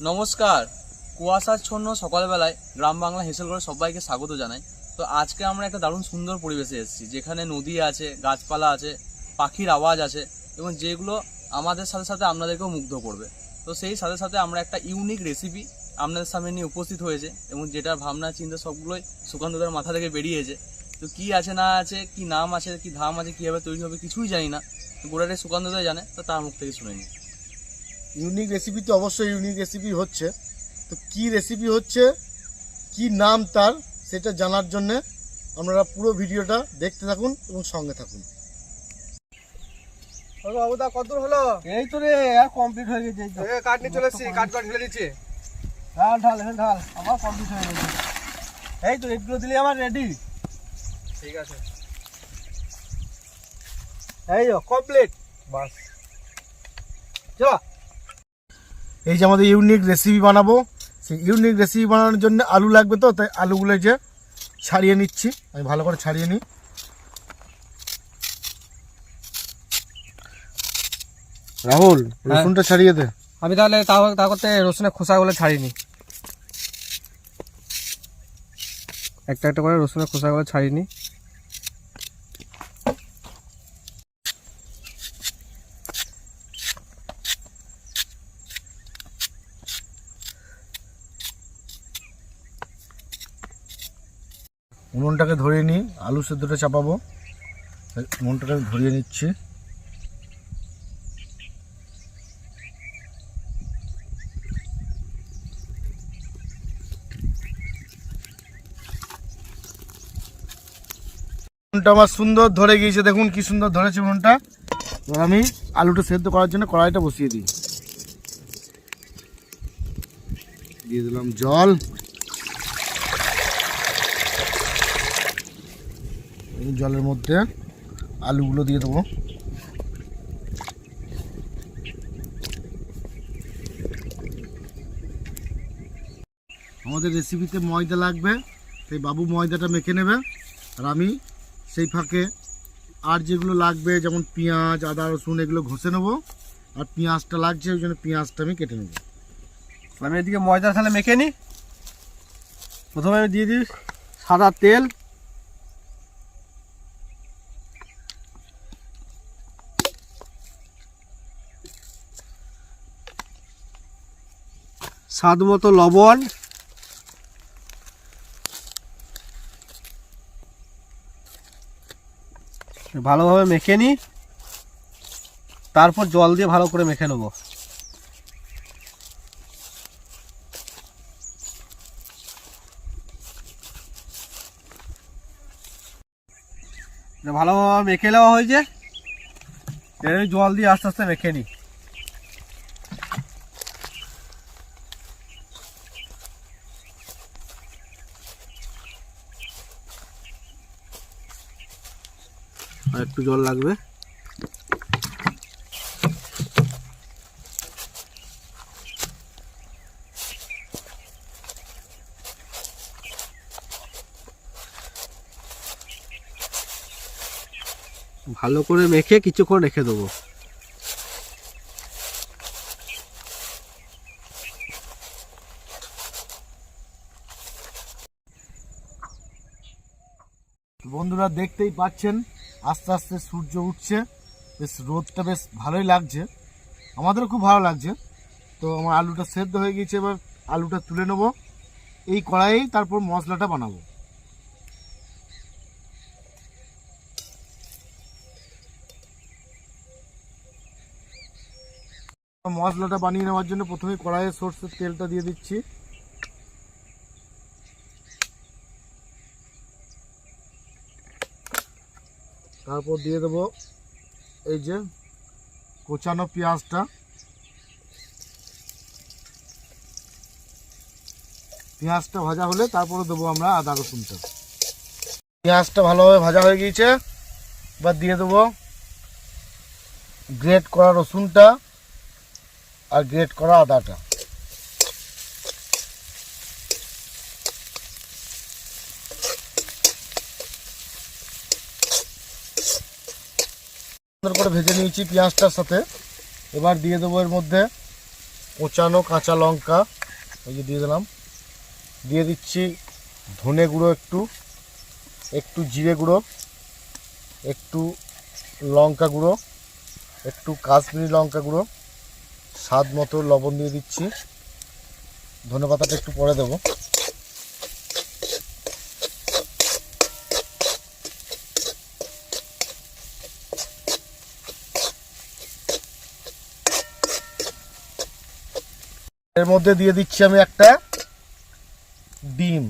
নমস্কার। কুয়াশাচ্ছন্ন সকালবেলায় গ্রাম বাংলা হেসেল করে সবাইকে স্বাগত জানাই। তো আজকে আমরা একটা দারুণ সুন্দর পরিবেশে এসেছি, যেখানে নদী আছে, গাছপালা আছে, পাখির আওয়াজ আছে এবং যেগুলো আমাদের সাথে সাথে আপনাদেরকেও মুগ্ধ করবে। তো সেই সাথে সাথে আমরা একটা ইউনিক রেসিপি আপনাদের সামনে নিয়ে উপস্থিত হয়েছে এবং যেটা ভাবনা, চিন্তা সবগুলোই সুকান্তদের মাথা থেকে বেরিয়েছে। তো কি আছে, না আছে, কি নাম আছে, কি ধাম আছে, কীভাবে তৈরি হবে কিছুই জানি না। গোড়াটাই সুকান্তদের জানে, তো তার মুখ থেকে শুনে নিই। ইউনিক রেসিপি তো অবশ্যই ইউনিক রেসিপি হচ্ছে। তো কি রেসিপি হচ্ছে কি নাম তার সেটা জানার জন্য আপনারা পুরো ভিডিওটা দেখতে থাকুন এবং সঙ্গে থাকুন। বাবুদা কত দূর হলো? এই তো রে আর কমপ্লিট হয়ে গেছে এই তো। এ, কাঠ নিয়ে চলে এসছি কাঠ কাঠ ঢেলে দিচ্ছি। ঢাল ঢাল এখানে ঢাল আমার কমপ্লিট হয়ে গেছে। এই তো এগুলো দিলে আমার রেডি ঠিক আছে। এই তো কমপ্লিট বাস। চলো। এই যে আমাদের ইউনিক রেসিপি বানাবো। সেই ইউনিক রেসিপি বানানোর জন্য আলু লাগবে তো তাই আলুগুলো যে ছাড়িয়ে নিচ্ছি। আমি ভালো করে ছাড়িয়ে নিই। রাহুল রসুনটা ছাড়িয়ে দে। আমি তাহলে তাও তা করতে রসুনের খোসাগুলো ছাড়িয়ে ছাড়িনি। একটা একটা করে রসুনের খোসাগুলো ছাড়িয়ে উনুনটাকে ধরিয়ে নিই আলু সেদ্ধটা চাপাবো। উনুনটাকে আমি ধরিয়ে নিচ্ছি। উনুনটা আমার সুন্দর ধরে গিয়েছে। দেখুন কি সুন্দর ধরেছে মনটা। এবার আমি আলুটা সেদ্ধ করার জন্য কড়াইটা বসিয়ে দিই। দিয়ে দিলাম জল। এই জলের মধ্যে আলুগুলো দিয়ে দেবো। আমাদের রেসিপিতে ময়দা লাগবে, সেই বাবু ময়দাটা মেখে নেবে, আর আমি সেই ফাঁকে আর যেগুলো লাগবে, যেমন পেঁয়াজ, আদা, রসুন, এগুলো ঘষে নেব, আর পেঁয়াজটা লাগছে, ওই জন্য পেঁয়াজটা আমি কেটে নেব। আমি এদিকে ময়দা তাহলে মেখে নিই প্রথমে আমি দিয়ে দিই সাদা তেল স্বাদ মতো লবণ। ভালোভাবে মেখে নিই তারপর জল দিয়ে ভালো করে মেখে নেব। ভালোভাবে মেখে নেওয়া হয়েছে। জল দিয়ে আস্তে আস্তে মেখে নিই একটু জল লাগবে। ভালো করে মেখে কিছুক্ষণ রেখে দেবো। বন্ধুরা দেখতেই পাচ্ছেন আস্তে আস্তে সূর্য উঠছে, বেশ রোদটা বেশ ভালোই লাগছে। আমাদেরও খুব ভালো লাগছে। তো আমার আলুটা সেদ্ধ হয়ে গিয়েছে, এবার আলুটা তুলে নেব। এই কড়াইয়েই তারপর মশলাটা বানাবো। মশলাটা বানিয়ে নেওয়ার জন্য প্রথমে কড়াইয়ে সর্ষের তেলটা দিয়ে দিচ্ছি। তারপর দিয়ে দেবো এই যে কোচানো পেঁয়াজটা। পেঁয়াজটা ভাজা হলে তারপরে দেবো আমরা আদা রসুনটা। পেঁয়াজটা ভালোভাবে ভাজা হয়ে গিয়েছে। এবার দিয়ে দেবো গ্রেট করা রসুনটা আর গ্রেট করা আদাটা। সুন্দর করে ভেজে নিয়েছি পেঁয়াজটার সাথে। এবার দিয়ে দেবো এর মধ্যে কোচানো কাঁচা লঙ্কা। এই যে দিয়ে দিলাম। দিয়ে দিচ্ছি ধনে গুঁড়ো একটু একটু জিরে গুঁড়ো, একটু লঙ্কা গুঁড়ো, একটু কাশ্মীরি লঙ্কা গুঁড়ো, স্বাদ মতো লবণ দিয়ে দিচ্ছি। ধনে পাতাটা একটু পরে দেবো। এর মধ্যে দিয়ে দিচ্ছি আমি একটা ডিম।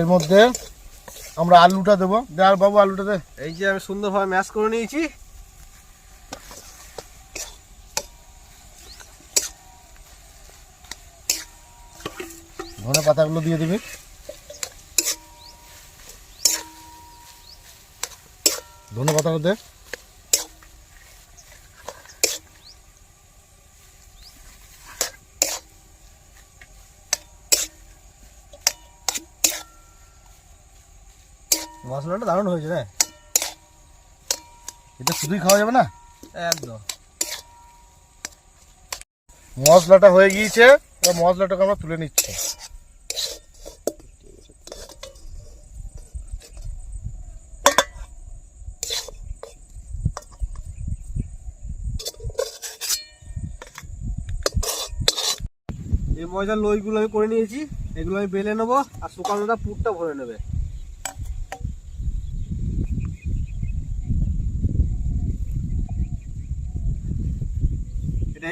এর মধ্যে আমরা আলুটা দেবো। দেওয়ার বাবু আলুটা দে এই যে আমি সুন্দরভাবে ম্যাশ করে নিয়েছি। ধনে পাতাগুলো দিয়ে দিবি। ধনে পাতাগুলো দে। মশলাটা দারুণ হয়েছে রে। এটা শুধুই খাওয়া যাবে না? একদম। মশলাটা হয়ে গিয়েছে মশলাটাকে আমরা তুলে নিচ্ছি। এই ময়দার লইগুলো আমি করে নিয়েছি এগুলো আমি বেলে নেব আর শুকানোটা পুরটা ভরে নেবে।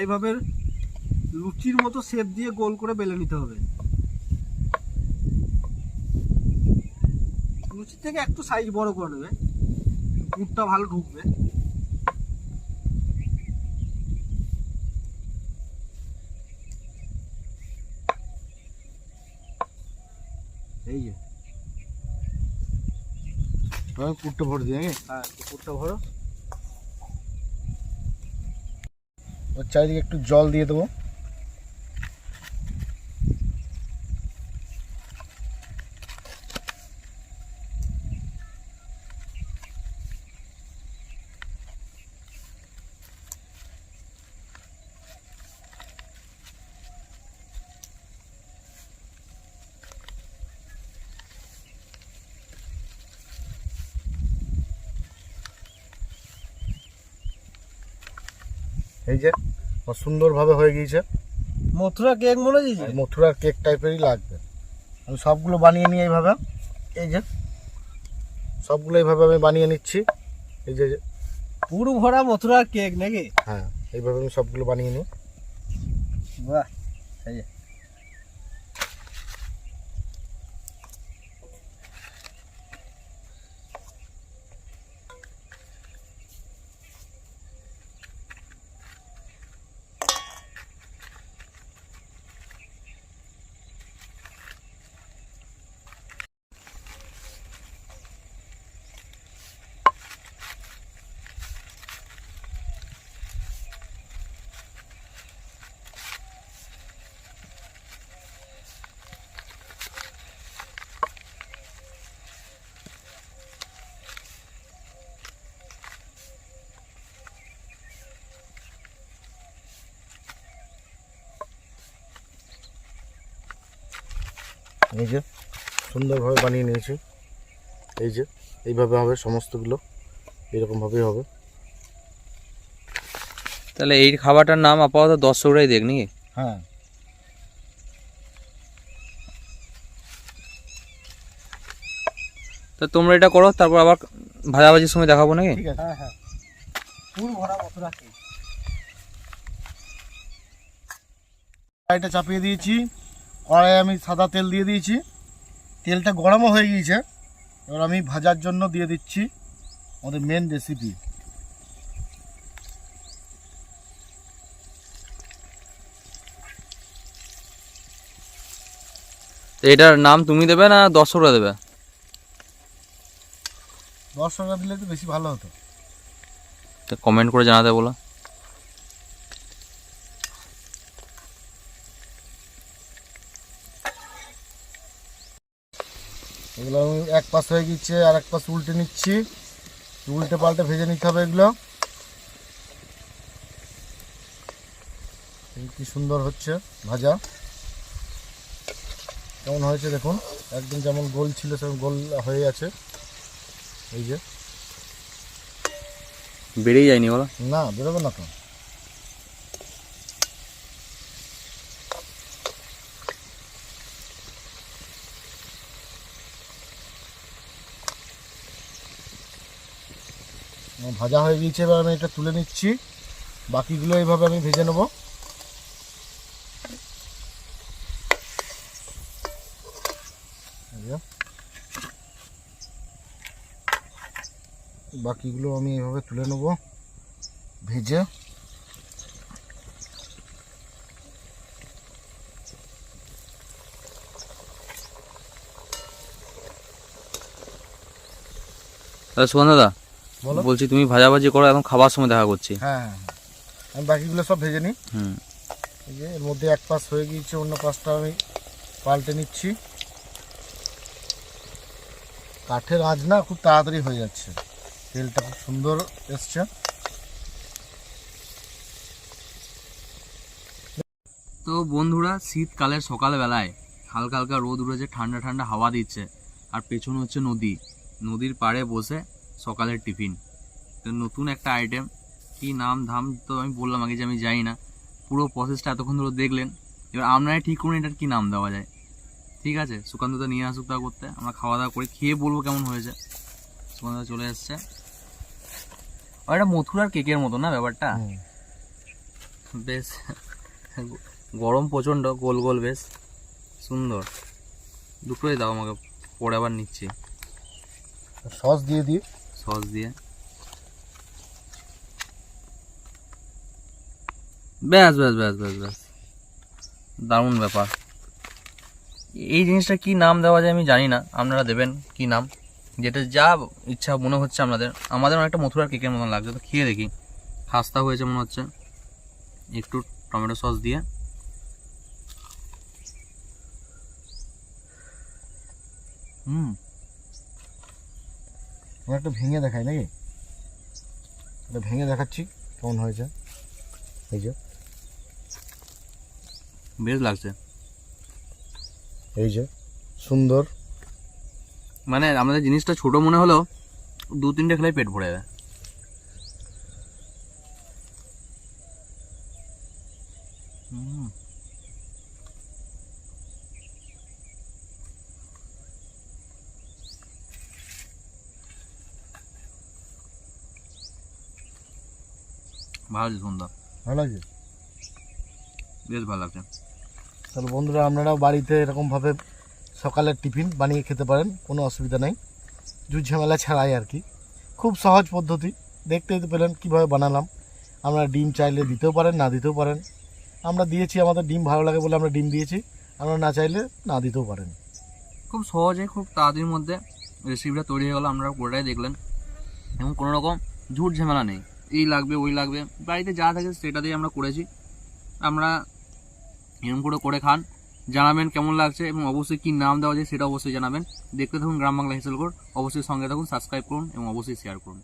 এইভাবে লুচির মতো শেপ দিয়ে গোল করে বেলে নিতে হবে। লুচির থেকে একটু সাইজ বড় করে নেবে পুরটা ভালো ঢুকবে। এই যে। কুটটা ভরে দিয়ে হ্যাঁ পুরটা ভরো। ওর চারিদিকে একটু জল দিয়ে দেবো। এই যে সুন্দরভাবে হয়ে গিয়েছে। মথুরা কেক মনে দিয়েছে মথুরার কেক টাইপেরই লাগবে। আমি সবগুলো বানিয়ে নিই এইভাবে। এই যে সবগুলো এইভাবে আমি বানিয়ে নিচ্ছি। এই যে পুরো ভরা মথুরার কেক নাকি? হ্যাঁ এইভাবে আমি সবগুলো বানিয়ে নিই। বাহ এই যে। এই যে সুন্দরভাবে বানিয়ে নিয়েছি। এই যে এইভাবে হবে সমস্তগুলো এইরকমভাবেই হবে। তাহলে এই খাবারটার নাম আপাতত দর্শকরাই দেখ নাকি? হ্যাঁ। তো তোমরা এটা করো তারপর আবার ভাজাভাজির সময় দেখাবো নাকি? ঠিক আছে। হ্যাঁ হ্যাঁ। পুরো ভরা কড়াইটা চাপিয়ে দিয়েছি। কড়াই আমি সাদা তেল দিয়ে দিয়েছি। তেলটা গরমও হয়ে গিয়েছে। এবার আমি ভাজার জন্য দিয়ে দিচ্ছি আমাদের মেন রেসিপি এটার নাম তুমি দেবে না দর্শকরা দেবে? দর্শকরা দিলে তো বেশি ভালো হতো। তো কমেন্ট করে জানাতে বলো। এগুলো আমি এক পাশ হয়ে গিয়েছে আর এক পাশ উল্টে নিচ্ছি। উল্টে পাল্টে ভেজে নিতে হবে এগুলো। কি সুন্দর হচ্ছে ভাজা। কেমন হয়েছে দেখুন একদম যেমন গোল ছিল সেরকম গোল হয়ে আছে এই যে। বেড়েই যায়নি বলো? না বেরোবে না তো। ভাজা হয়ে গিয়েছে, এবার আমি এটা তুলে নিচ্ছি। বাকিগুলো এইভাবে আমি ভেজে নেব। বাকিগুলো আমি এভাবে তুলে নেব, ভেজে। তাহলে সুগন্ধ দাদা। বলো। বলছি তুমি ভাজাভাজি করো এখন খাবার সময় দেখা করছি। হ্যাঁ হ্যাঁ হ্যাঁ। আমি বাকিগুলো সব ভেজে নিই। হুম। এই যে এর মধ্যে এক পাশ হয়ে গিয়েছে অন্য পাশটা আমি পাল্টে নিচ্ছি। কাঠের আঁচ না খুব তাড়াতাড়ি হয়ে যাচ্ছে। তেলটা খুব সুন্দর এসছে। তো বন্ধুরা শীতকালের সকালবেলায় হালকা হালকা রোদ উঠেছে ঠান্ডা ঠান্ডা হাওয়া দিচ্ছে আর পেছনে হচ্ছে নদী। নদীর পাড়ে বসে সকালের টিফিন। তো নতুন একটা আইটেম কি নাম ধাম তো আমি বললাম আগে যে আমি জানি না। পুরো প্রসেসটা এতক্ষণ ধরে দেখলেন। এবার আপনারাই ঠিক করুন এটার কি নাম দেওয়া যায়। ঠিক আছে? সুকান্ত তো নিয়ে আসুক তা করতে। আমরা খাওয়া দাওয়া করে খেয়ে বলব কেমন হয়েছে। সুকান্ত দা চলে এসছে। এটা মথুরার কেকের মতো না ব্যাপারটা। বেশ। গরম প্রচণ্ড গোল গোল বেশ। সুন্দর। দুটোই দাও আমাকে পরে আবার নিচ্ছি। সস দিয়ে দিই। সস দিয়ে। ব্যাস ব্যাস ব্যাস ব্যাস ব্যাস। দারুণ ব্যাপার। এই জিনিসটা কি নাম দেওয়া যায় আমি জানি না। আপনারা দেবেন কি নাম। যেটা যা ইচ্ছা মনে হচ্ছে আপনাদের আমাদের অনেকটা মথুরার কেকের মতন লাগছে। তো খেয়ে দেখি। খাস্তা হয়েছে মনে হচ্ছে। একটু টমেটো সস দিয়ে। হুম। আমি একটা ভেঙে দেখাই নাকি? এটা ভেঙে দেখাচ্ছি কেমন হয়েছে? এই যে। বেশ লাগছে। এই যে সুন্দর। মানে আমাদের জিনিসটা ছোট মনে হলেও দু তিনটে খেলে পেট ভরে যাবে ভালো সুন্দর ভালো লাগছে? বেশ ভালো লাগছে। তাহলে বন্ধুরা আপনারাও বাড়িতে এরকমভাবে সকালের টিফিন বানিয়ে খেতে পারেন কোনো অসুবিধা নেই। জুট ঝামেলা ছাড়াই আর কি। খুব সহজ পদ্ধতি। দেখতেই তো পেলেন কীভাবে বানালাম। আপনারা ডিম চাইলে দিতেও পারেন না দিতেও পারেন। আমরা দিয়েছি আমাদের ডিম ভালো লাগে বলে আমরা ডিম দিয়েছি। আপনারা না চাইলে না দিতেও পারেন। খুব সহজে খুব তাড়াতাড়ির মধ্যে রেসিপিটা তৈরি হয়ে গেলো। আপনারা পুরোটাই দেখলেন। এবং কোনো রকম ঝুট ঝামেলা নেই। এই লাগবে, ওই লাগবে। বাড়িতে যা থাকে সেটা দিয়ে আমরা করেছি। আমরা এরম করে করে খান। জানাবেন কেমন লাগছে এবং অবশ্যই কী নাম দেওয়া যায় সেটা অবশ্যই জানাবেন। দেখতে থাকুন গ্রাম বাংলা হিসেলকর অবশ্যই সঙ্গে থাকুন সাবস্ক্রাইব করুন এবং অবশ্যই শেয়ার করুন।